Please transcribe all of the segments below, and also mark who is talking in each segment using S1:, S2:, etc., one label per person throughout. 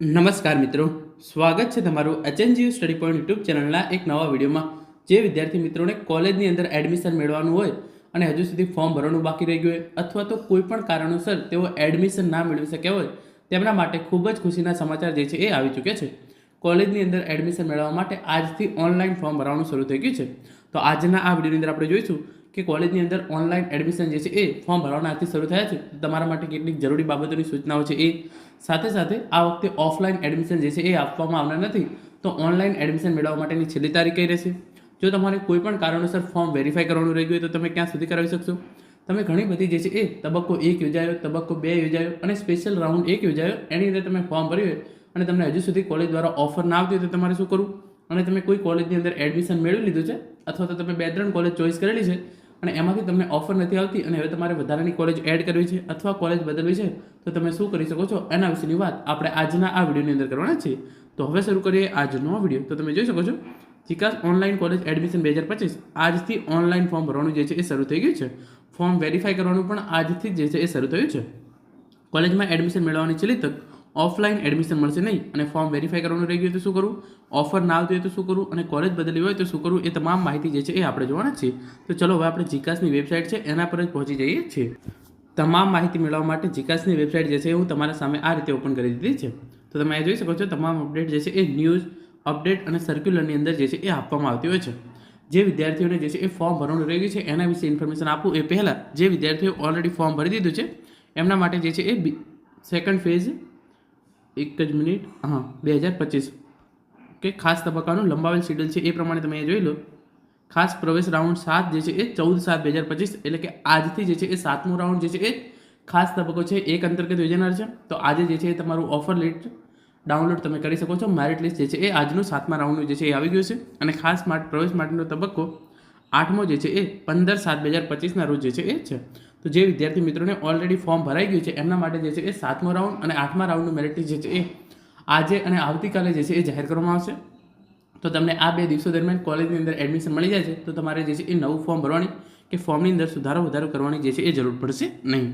S1: નમસ્કાર મિત્રો. સ્વાગત છે તમારું એચએનજીયુ સ્ટડી પોઈન્ટ યુટ્યુબ ચેનલના એક નવા વિડીયોમાં. જે વિદ્યાર્થી મિત્રોને કોલેજની અંદર એડમિશન મેળવવાનું હોય અને હજુ સુધી ફોર્મ ભરવાનું બાકી રહી ગયું હોય અથવા તો કોઈ પણ કારણોસર તેઓ એડમિશન ના મેળવી શક્યા હોય, તેમના માટે ખૂબ જ ખુશીના સમાચાર જે છે એ આવી ચૂક્યા છે. કોલેજની અંદર એડમિશન મેળવવા માટે આજથી ઓનલાઈન ફોર્મ ભરવાનું શરૂ થઈ ગયું છે. તો આજના આ વિડીયોની અંદર આપણે જોઈશું કે કોલેજની અંદર ઓનલાઈન એડમિશન જે છે એ ફોર્મ ભરવાના આજથી શરૂ થયા છે. તમારા માટે કેટલીક જરૂરી બાબતોની સૂચનાઓ છે એ. સાથે સાથે આ વખતે ઓફલાઈન એડમિશન જે છે એ આપવામાં આવનાર નથી. તો ઓનલાઈન એડમિશન મેળવવા માટેની છેલ્લી તારીખ કઈ રહેશે? જો તમારે કોઈ પણ કારણોસર ફોર્મ વેરીફાઈ કરવાનું રહી ગયું હોય તો તમે ક્યાં સુધી કરાવી શકશો? તમે ઘણી બધી જે છે એ તબક્કો એક યોજાયો, તબક્કો બે યોજાયો અને સ્પેશિયલ રાઉન્ડ એક યોજાયો. એની અંદર તમે ફોર્મ ભર્યું હોય અને તમને હજુ સુધી કોલેજ દ્વારા ઓફર ના આવતી હોય તો તમારે શું કરવું? અને તમે કોઈ કોલેજની અંદર એડમિશન મેળવી લીધું છે અથવા તો તમે બે ત્રણ કોલેજ ચોઈસ કરેલી છે અને એમાંથી તમને ઓફર નથી આવતી અને હવે તમારે વધારાની કોલેજ એડ કરવી છે અથવા કોલેજ બદલવી છે, તો તમે શું કરી શકો છો? એના વિશેની વાત આપણે આજના આ વિડીયોની અંદર કરવાના છીએ. તો હવે શરૂ કરીએ આજનો વીડિયો. તો તમે જોઈ શકો છો ચિકાસ ઓનલાઈન કોલેજ એડમિશન બે હજાર પચીસ આજથી ઓનલાઈન ફોર્મ ભરવાનું જે છે એ શરૂ થઈ ગયું છે. ફોર્મ વેરીફાઈ કરવાનું પણ આજથી જ જે છે એ શરૂ થયું છે. કોલેજમાં એડમિશન મેળવવાની છેલ્લી તક ઓફલાઈન એડમિશન મળશે નહીં અને ફોર્મ વેરીફાઈ કરવાનું રહી ગયું તો શું કરવું ઓફર ના આવતી હોય તો શું કરવું અને કોલેજ બદલી હોય તો શું કરવું એ તમામ માહિતી જે છે એ આપણે જોવાના છીએ. તો ચલો હવે આપણે જીકાસની વેબસાઇટ છે, એના પર જ પહોંચી જઈએ છીએ. તમામ માહિતી મેળવવા માટે જીકાસની વેબસાઇટ જે છે હું તમારા સામે આ રીતે ઓપન કરી દીધી છે. તો તમે જોઈ શકો છો, તમામ અપડેટ જે છે એ ન્યૂઝ અપડેટ અને સર્ક્યુલરની અંદર જે છે એ આપવામાં આવતી હોય છે. જે વિદ્યાર્થીઓને જે છે એ ફોર્મ ભરવાનું રહી ગયું છે, એના વિશે ઇન્ફોર્મેશન આપું એ પહેલાં જે વિદ્યાર્થીઓ ઓલરેડી ફોર્મ ભરી દીધું છે, એમના માટે જે છે એ સેકન્ડ ફેઝ એક જ મિનિટ. હા, બે હજાર પચીસ. કે ખાસ તબક્કાનું લંબાવેલ શેડ્યુલ છે એ પ્રમાણે તમે જોઈ લો. ખાસ પ્રવેશ રાઉન્ડ સાત જે છે એ ચૌદ સાત બે હજાર પચીસ, એટલે કે આજથી જે છે એ સાતમો રાઉન્ડ જે છે એ ખાસ તબક્કો છે એક અંતર્ગત યોજાનાર છે. તો આજે જે છે એ તમારું ઓફર લેટ ડાઉનલોડ તમે કરી શકો છો. મેરિટ લિસ્ટ જે છે એ આજનું સાતમા રાઉન્ડનું જે છે એ આવી ગયું છે. અને ખાસ પ્રવેશ માટેનો તબક્કો આઠમો જે છે એ પંદર સાત બે હજાર પચીસના રોજ જે છે એ છે. તો જે વિદ્યાર્થી મિત્રોને ઓલરેડી ફોર્મ ભરાઈ ગયું છે, એમના માટે જે છે એ સાતમો રાઉન્ડ અને આઠમા રાઉન્ડનું મેરિટ જે છે એ આજે અને આવતીકાલે જે છે એ જાહેર કરવામાં આવશે. તો તમને આ બે દિવસો દરમિયાન કોલેજની અંદર એડમિશન મળી જાય છે, તો તમારે જે છે એ નવું ફોર્મ ભરવાની કે ફોર્મની અંદર સુધારો વધારો કરવાની જે છે એ જરૂર પડશે નહીં.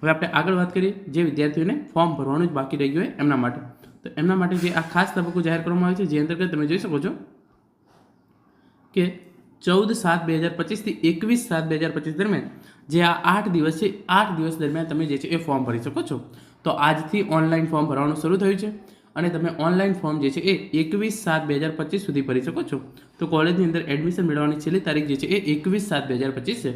S1: હવે આપણે આગળ વાત કરીએ, જે વિદ્યાર્થીઓને ફોર્મ ભરવાનું જ બાકી રહી ગયું હોય એમના માટે. તો એમના માટે જે આ ખાસ તબક્કો જાહેર કરવામાં આવે છે, જે અંતર્ગત તમે જોઈ શકો છો કે ચૌદ સાત બે હજાર પચીસથી એકવીસ સાત બે હજાર પચીસ દરમિયાન, જે આ આઠ દિવસ છે, આઠ દિવસ દરમિયાન તમે જે છે એ ફોર્મ ભરી શકો છો. તો આજથી ઓનલાઈન ફોર્મ ભરવાનું શરૂ થયું છે અને તમે ઓનલાઈન ફોર્મ જે છે એ એકવીસ સાત બે હજાર પચીસ સુધી ભરી શકો છો. તો કોલેજની અંદર એડમિશન મેળવવાની છેલ્લી તારીખ જે છે એ એકવીસ સાત બે હજાર પચીસ છે.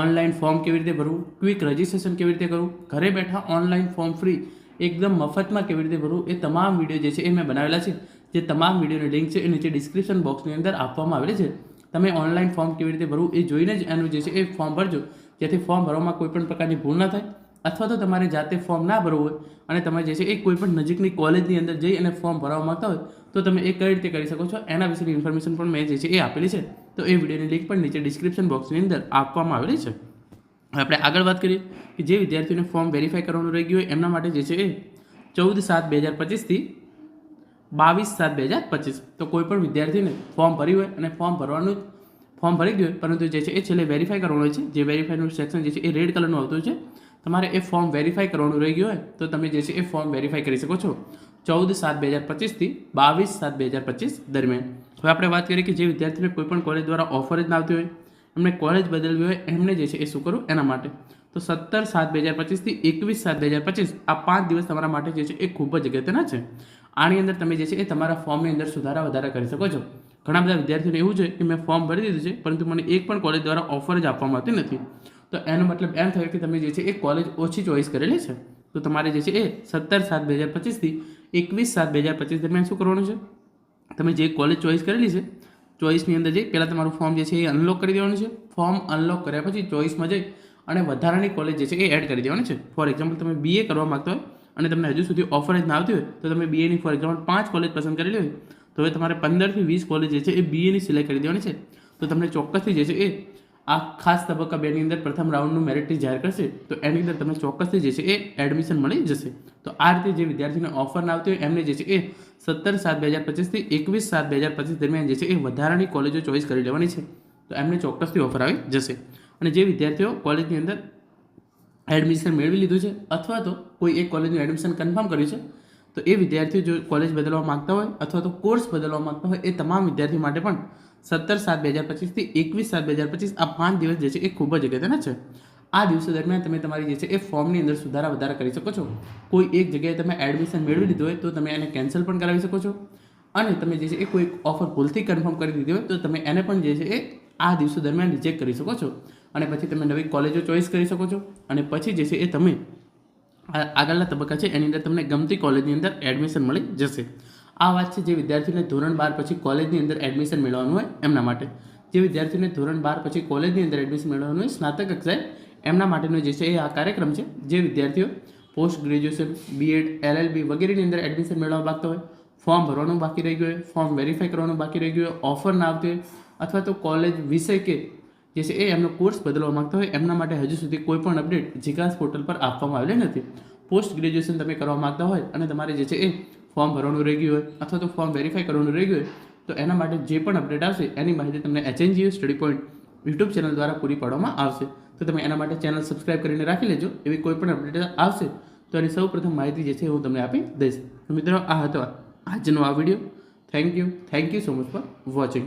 S1: ઓનલાઈન ફોર્મ કેવી રીતે ભરવું? ક્વિક રજિસ્ટ્રેશન કેવી રીતે કરવું? ઘરે બેઠા ઓનલાઈન ફોર્મ ફ્રી એકદમ મફતમાં કેવી રીતે ભરવું? એ તમામ વીડિયો જે છે એ મેં બનાવેલા છે. જે તમામ વિડીયોની લિંક છે એ નીચે ડિસ્ક્રિપ્શન બોક્સની અંદર આપવામાં આવેલી છે. તમે ઓનલાઈન ફોર્મ કેવી રીતે ભરવું એ જોઈને જ એનું જે છે એ ફોર્મ ભરજો. જેથી ફોર્મ ભરવામાં કોઈ પણ પ્રકારની ભૂલ ના થાય અથવા તો તમારે જાતે ફોર્મ ના ભરવું હોય અને તમે જે છે એ કોઈ પણ નજીકની કોલેજની અંદર જઈ અને ફોર્મ ભરવા માંગતા હોય તો તમે એ કઈ રીતે કરી શકો છો એના વિશેની ઇન્ફોર્મેશન પણ મેં જે છે એ આપેલી છે. તો એ વિડીયોની લિંક પણ નીચે ડિસ્ક્રિપ્શન બોક્સની અંદર આપવામાં આવેલી છે. આપણે આગળ વાત કરીએ કે જે વિદ્યાર્થીઓને ફોર્મ વેરીફાઈ કરવાનું રહી ગયું હોય એમના માટે જે છે એ ચૌદ સાત બે હજાર પચીસથી બાવીસ સાત બે હજાર પચીસ. તો કોઈ પણ વિદ્યાર્થીને ફોર્મ ભર્યું હોય અને ફોર્મ ભરવાનું ફોર્મ ભરી ગયું હોય, પરંતુ જે છે એ છેલ્લે વેરીફાઈ કરવાનું હોય છે. જે વેરીફાઈનું સેક્શન જે છે એ રેડ કલરનું આવતું છે. તમારે એ ફોર્મ વેરીફાઈ કરવાનું રહી ગયું હોય, તો તમે જે છે એ ફોર્મ વેરીફાઈ કરી શકો છો. ચૌદ સાત બે હજાર પચીસથી બાવીસ સાત બે હજાર પચીસ દરમિયાન. હવે આપણે વાત કરીએ કે જે વિદ્યાર્થીને કોઈ પણ કોલેજ દ્વારા ઓફર જ ના આવતી હોય, એમને કોલેજ બદલવી હોય, એમને જે છે એ શું કરવું એના માટે. તો સત્તર સાત બે હજાર પચીસથી એકવીસ સાત બે હજાર પચીસ આ પાંચ દિવસ તમારા માટે જે છે એ ખૂબ જ અગત્યના છે. આની અંદર તમે જે છે એ તમારા ફોર્મની અંદર સુધારા વધારા કરી શકો છો. ઘણા બધા વિદ્યાર્થીઓને એવું છે કે મેં ફોર્મ ભરી દીધું છે, પરંતુ મને એક પણ કોલેજ દ્વારા ઓફર જ આપવામાં આવતી નથી. તો એનો મતલબ એમ થયો કે તમે જે છે એ કોલેજ ઓછી ચોઈસ કરેલી છે. તો તમારે જે છે એ સત્તર સાત બે હજાર પચીસથી એકવીસ સાત બે હજાર પચીસ દરમિયાન શું કરવાનું છે? તમે જે કોલેજ ચોઈસ કરેલી છે ચોઈસની અંદર જઈ પહેલાં તમારું ફોર્મ જે છે એ અનલોક કરી દેવાનું છે. ફોર્મ અનલોક કર્યા પછી ચોઈસમાં જઈ અને વધારાની કોલેજ જે છે એ એડ કરી દેવાની છે. ફોર એક્ઝામ્પલ તમે બીએ કરવા માગતો હોય અને તમને હજુ સુધી ઓફર જ ના આવતી હોય, તો તમે બીએની ફોર એક્ઝામ્પલ પાંચ કોલેજ પસંદ કરેલી હોય, તો હવે તમારે પંદરથી વીસ કોલેજ છે એ બીએની સિલેક્ટ કરી દેવાની છે. તો તમને ચોક્કસથી જે છે એ આ ખાસ તબક્કા બેની અંદર પ્રથમ રાઉન્ડનું મેરિટ જાહેર કરશે, તો એની અંદર તમને ચોક્કસથી જે છે એ એડમિશન મળી જશે. તો આ રીતે જે વિદ્યાર્થીને ઓફર ના આવતી હોય, એમને જે છે એ સત્તર સાત બે હજાર પચીસથી એકવીસ સાત બે હજાર પચીસ દરમિયાન જે છે એ વધારાની કોલેજો ચોઈસ કરી લેવાની છે. તો એમને ચોક્કસથી ઓફર આવી જશે. અને જે વિદ્યાર્થીઓ કોલેજની અંદર એડમિશન મેળવી લીધું છે અથવા તો કોઈ એક કોલેજનું એડમિશન કન્ફર્મ કર્યું છે, તો એ વિદ્યાર્થીઓ જો કોલેજ બદલવા માંગતા હોય અથવા તો કોર્સ બદલવા માગતા હોય, એ તમામ વિદ્યાર્થીઓ માટે પણ સત્તર સાત બે હજાર પચીસથી એકવીસ સાત બે હજાર પચીસ આ પાંચ દિવસ જે છે એ ખૂબ જ અગત્યના છે. આ દિવસો દરમિયાન તમે તમારી જે છે એ ફોર્મની અંદર સુધારા વધારા કરી શકો છો. કોઈ એક જગ્યાએ તમે એડમિશન મેળવી લીધું હોય, તો તમે એને કેન્સલ પણ કરાવી શકો છો. અને તમે જે છે એ કોઈ ઓફર ભૂલથી કન્ફર્મ કરી દીધી હોય, તો તમે એને પણ જે છે એ આ દિવસો દરમિયાન રિજેક્ટ કરી શકો છો. અને પછી તમે નવી કોલેજો ચોઈસ કરી શકો છો. અને પછી જે છે એ તમે આગળના તબક્કા છે, એની અંદર તમને ગમતી કોલેજની અંદર એડમિશન મળી જશે. આ વાત છે જે વિદ્યાર્થીને ધોરણ બાર પછી કોલેજની અંદર એડમિશન મેળવવાનું હોય એમના માટે. જે વિદ્યાર્થીને ધોરણ બાર પછી કોલેજની અંદર એડમિશન મેળવવાનું હોય સ્નાતક કક્ષાએ એમના માટેનો જે છે એ આ કાર્યક્રમ છે, જે વિદ્યાર્થીઓ પોસ્ટ ગ્રેજ્યુએશન બીએડ એલએલબી વગેરેની અંદર એડમિશન મેળવવા માગતા હોય. ફોર્મ ભરવાનું બાકી રહી ગયું હોય ફોર્મ વેરીફાઈ કરવાનું બાકી રહી ગયું હોય ઓફર ના આવતી હોય, અથવા તો કોલેજ વિષય કે જે છે એ એમનો કોર્સ બદલવા માંગતા હોય, એમના માટે હજુ સુધી કોઈ પણ અપડેટ જીકાસ પોર્ટલ પર આપવામાં આવેલી નથી. પોસ્ટ ગ્રેજ્યુએશન તમે કરવા માગતા હોય અને તમારે જે છે એ ફોર્મ ભરવાનું રહી ગયું હોય અથવા તો ફોર્મ વેરીફાઈ કરવાનું રહી ગયું હોય, તો એના માટે જે પણ અપડેટ આવશે, એની માહિતી તમને HNGU study point YouTube channel દ્વારા પૂરી પાડવામાં આવશે. તો તમે એના માટે ચેનલ સબસ્ક્રાઇબ કરીને રાખી લેજો. એવી કોઈ પણ અપડેટ આવશે, તો એની સૌ પ્રથમ માહિતી જે છે હું તમને આપી દઈશ. તો મિત્રો, આ હતો આજનો આ video thank you thank you so much for watching